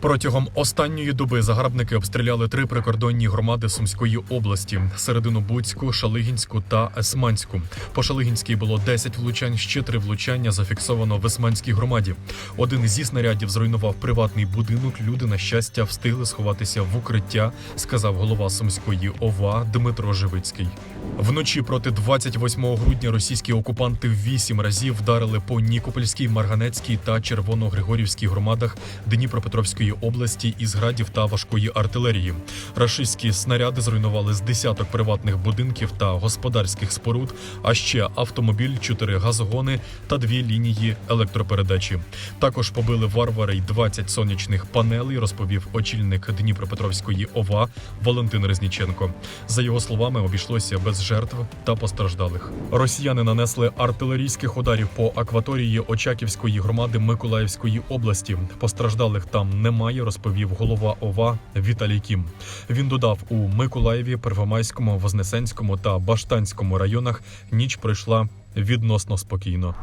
Протягом останньої доби загарбники обстріляли три прикордонні громади Сумської області: середину Буцьку, Шалигінську та Есманську. По Шалигінській було 10 влучань, ще три влучання зафіксовано в Есманській громаді. Один зі снарядів зруйнував приватний будинок. Люди, на щастя, встигли сховатися в укриття, сказав голова Сумської ОВА Дмитро Живицький. Вночі проти 28 грудня російські окупанти вісім разів вдарили по Нікопольській, Марганецькій та Червоногригорівській громадах Дніпропетровської області із градів та важкої артилерії. Рашистські снаряди зруйнували з десяток приватних будинків та господарських споруд, а ще автомобіль, чотири газогони та дві лінії електропередачі. Також побили варвари й 20 сонячних панелей, розповів очільник Дніпропетровської ОВА Валентин Резніченко. За його словами, обійшлося без жертв та постраждалих. Росіяни нанесли артилерійських ударів по акваторії Очаківської громади Миколаївської області. Постраждалих там немає, розповів голова ОВА Віталій Кім. Він додав, у Миколаєві, Первомайському, Вознесенському та Баштанському районах ніч пройшла відносно спокійно.